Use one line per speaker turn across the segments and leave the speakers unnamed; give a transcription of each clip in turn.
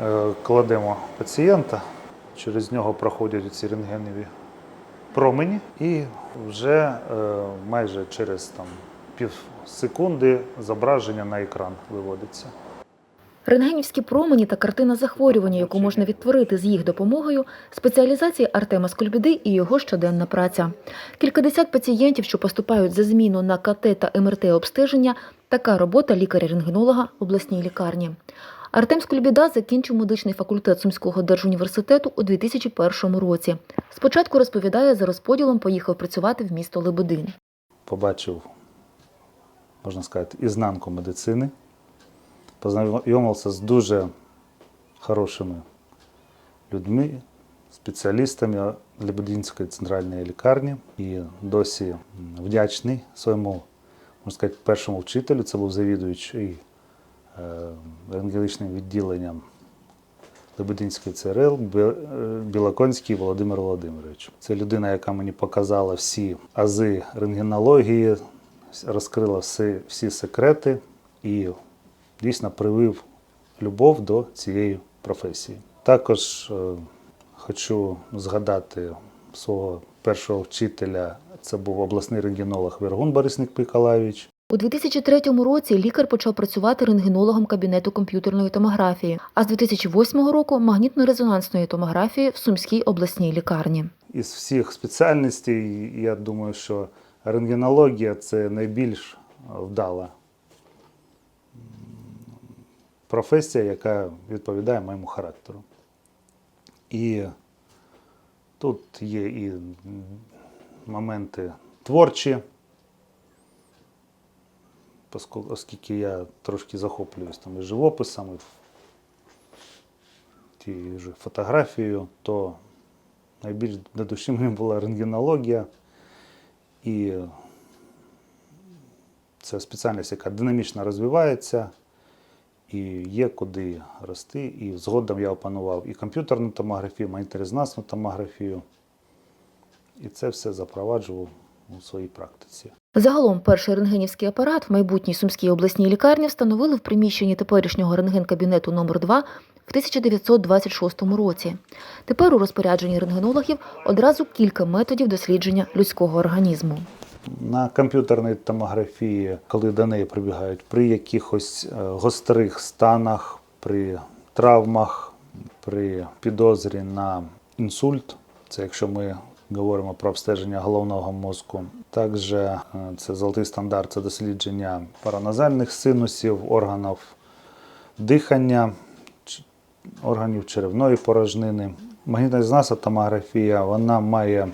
Е, Кладемо пацієнта, через нього проходять ці рентгенові промені, і вже е, майже через там, пів секунди зображення на екран виводиться.
Рентгенівські промені та картина захворювання, яку можна відтворити з їх допомогою, спеціалізації Артема Скольбіди і його щоденна праця. Кількадесят пацієнтів, що поступають за зміну на КТ та МРТ обстеження, така робота лікаря-рентгенолога в обласній лікарні. Артем Скульбіда закінчив медичний факультет Сумського держуніверситету у 2001 році. Спочатку розповідає, за розподілом поїхав працювати в місто Лебедин.
Побачив, можна сказати, ізнанку медицини. Познайомився з дуже хорошими людьми, спеціалістами Лебединської центральної лікарні. І досі вдячний своєму, можна сказати, першому вчителю. Це був завідуючий рентгенологічним відділенням Лебединської ЦРЛ е, Білоконський Володимир Володимирович. Це людина, яка мені показала всі ази рентгенології, розкрила всі, всі секрети і дійсно привив любов до цієї професії. Також е, хочу згадати свого першого вчителя. Це був обласний рентгенолог Вергун Борисник Миколаївич.
У 2003 році лікар почав працювати рентгенологом кабінету комп'ютерної томографії, а з 2008 року магнітно-резонансної томографії в Сумській обласній лікарні.
Із всіх спеціальностей, я думаю, що рентгенологія це найбільш вдала професія, яка відповідає моєму характеру. І тут є і моменти творчі, оскільки я трошки захоплююсь там і живописом, і фотографією, то найбільш до душі мені була рентгенологія. І це спеціальність, яка динамічно розвивається, і є куди рости. І згодом я опанував і комп'ютерну томографію, магнітно-резонансну томографію. І це все запроваджував у своїй практиці.
Загалом перший рентгенівський апарат в майбутній Сумській обласній лікарні встановили в приміщенні теперішнього рентген-кабінету номер 2 в 1926 році. Тепер у розпорядженні рентгенологів одразу кілька методів дослідження людського організму.
На комп'ютерній томографії, коли до неї прибігають при якихось е, гострих станах, при травмах, при підозрі на інсульт, це якщо ми говоримо про обстеження головного мозку. Також е, це золотий стандарт, це дослідження параназальних синусів, органів дихання, органів черевної порожнини. Магнітно-резонансна томографія вона має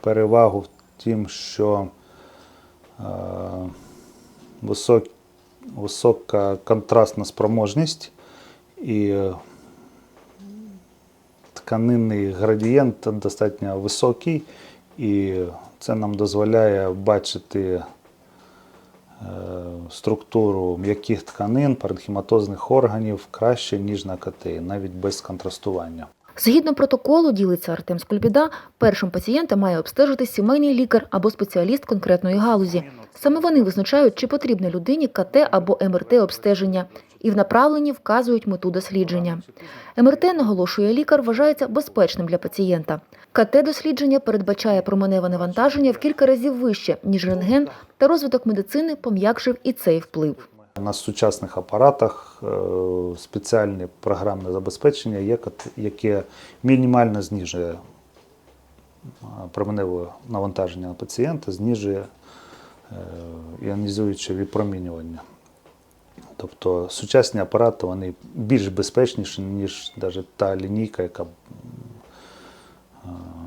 перевагу в тім, що е, висок, висока контрастна спроможність і тканинний градієнт достатньо високий, і це нам дозволяє бачити е, структуру м'яких тканин, паренхематозних органів краще, ніж на КТ, навіть без контрастування.
Згідно протоколу, ділиться Артем Скульбіда, першим пацієнта має обстежити сімейний лікар або спеціаліст конкретної галузі. Саме вони визначають, чи потрібне людині КТ або МРТ обстеження, і в направленні вказують мету дослідження. МРТ, наголошує лікар, вважається безпечним для пацієнта. КТ-дослідження передбачає променеве навантаження в кілька разів вище, ніж рентген, та розвиток медицини пом'якшив і цей вплив.
На сучасних апаратах е, спеціальне програмне забезпечення, яке мінімально знижує е, променеве навантаження на пацієнта, знижує е, іонізуюче випромінювання. Тобто сучасні апарати вони більш безпечніші, ніж навіть та лінійка, яка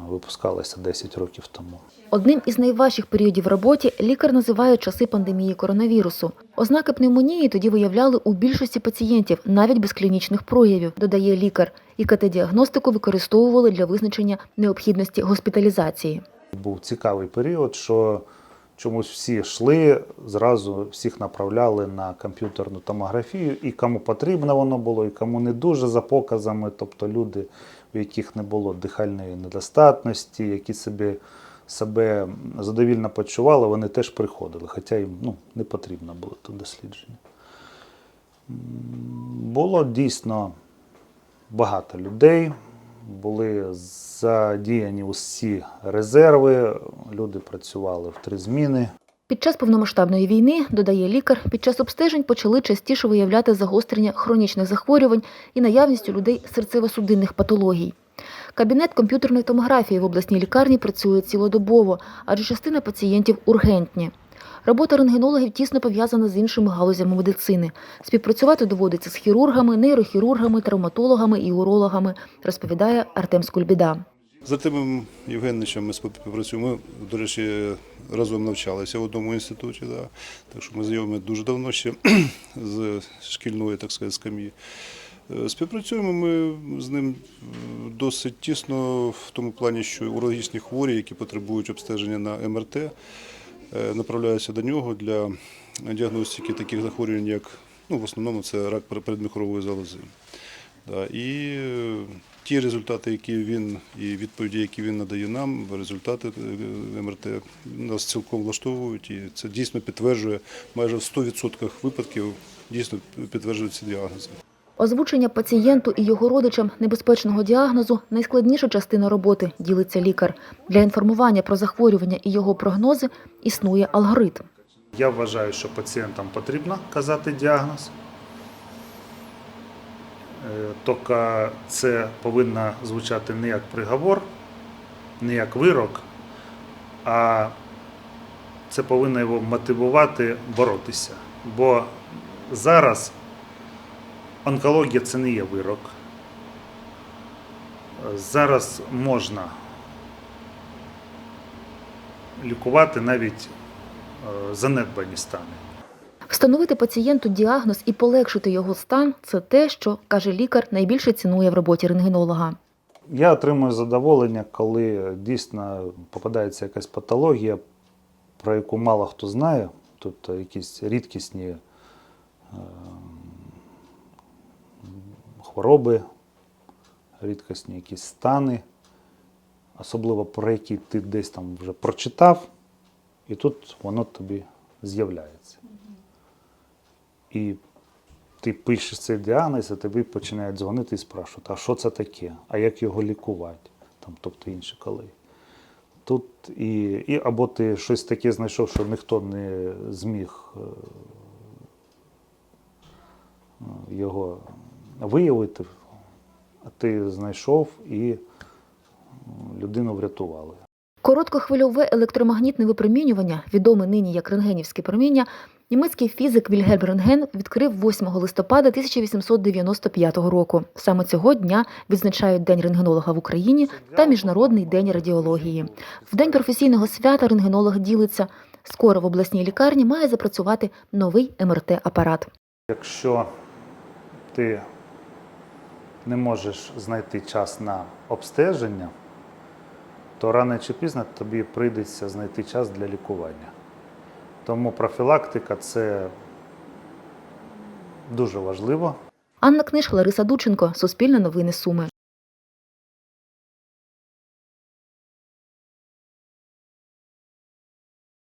випускалася 10 років тому.
Одним із найважчих періодів в роботі лікар називає часи пандемії коронавірусу. Ознаки пневмонії тоді виявляли у більшості пацієнтів, навіть без клінічних проявів, додає лікар. І КТ-діагностику використовували для визначення необхідності госпіталізації.
Був цікавий період, що чомусь всі йшли, зразу всіх направляли на комп'ютерну томографію, і кому потрібно воно було, і кому не дуже за показами, тобто люди, у яких не було дихальної недостатності, які собі себе задовільно почували, вони теж приходили, хоча їм ну, не потрібно було тут дослідження. Було дійсно багато людей, були задіяні усі резерви, люди працювали в три зміни.
Під час повномасштабної війни, додає лікар, під час обстежень почали частіше виявляти загострення хронічних захворювань і наявність у людей серцево-судинних патологій. Кабінет комп'ютерної томографії в обласній лікарні працює цілодобово, адже частина пацієнтів ургентні. Робота рентгенологів тісно пов'язана з іншими галузями медицини. Співпрацювати доводиться з хірургами, нейрохірургами, травматологами і урологами, розповідає Артем Скульбіда.
З Артемом Євгеновичем ми співпрацюємо. Ми, до речі, разом навчалися в одному інституті. Да. Так що ми знайомі дуже давно ще з шкільної, так сказати, скам'ї. Е, Співпрацюємо ми з ним е, досить тісно в тому плані, що урологічні хворі, які потребують обстеження на МРТ, направляються до нього для діагностики таких захворювань, як ну, в основному це рак передміхорової залози. Да, і е, ті результати, які він і відповіді, які він надає нам, результати е, МРТ нас цілком влаштовують, і це дійсно підтверджує майже в 100% випадків дійсно підтверджують ці діагнози.
Озвучення пацієнту і його родичам небезпечного діагнозу найскладніша частина роботи, ділиться лікар. Для інформування про захворювання і його прогнози існує алгоритм.
Я вважаю, що пацієнтам потрібно казати діагноз. Е, Тільки це повинно звучати не як приговор, не як вирок, а це повинно його мотивувати боротися. Бо зараз онкологія це не є вирок. Зараз можна лікувати навіть е, занедбані стани.
Встановити пацієнту діагноз і полегшити його стан це те, що каже лікар, найбільше цінує в роботі рентгенолога.
Я отримую задоволення, коли дійсно попадається якась патологія, про яку мало хто знає, тобто якісь рідкісні е, хвороби, рідкісні якісь стани, особливо про які ти десь там вже прочитав, і тут воно тобі з'являється. І ти пишеш цей діагноз, а тобі починають дзвонити і спрашувати, а що це таке, а як його лікувати, там, тобто інші колеги. Тут і, і або ти щось таке знайшов, що ніхто не зміг е, його виявити, а ти знайшов і людину врятували.
Короткохвильове електромагнітне випромінювання, відоме нині як рентгенівське проміння, німецький фізик Вільгельм Рентген відкрив 8 листопада 1895 року. Саме цього дня відзначають День рентгенолога в Україні та Міжнародний день радіології. В день професійного свята рентгенолог ділиться. Скоро в обласній лікарні має запрацювати новий МРТ-апарат.
Якщо ти не можеш знайти час на обстеження, то рано чи пізно тобі прийдеться знайти час для лікування. Тому профілактика це дуже важливо.
Анна Книж, Лариса Дученко, Суспільне новини Суми.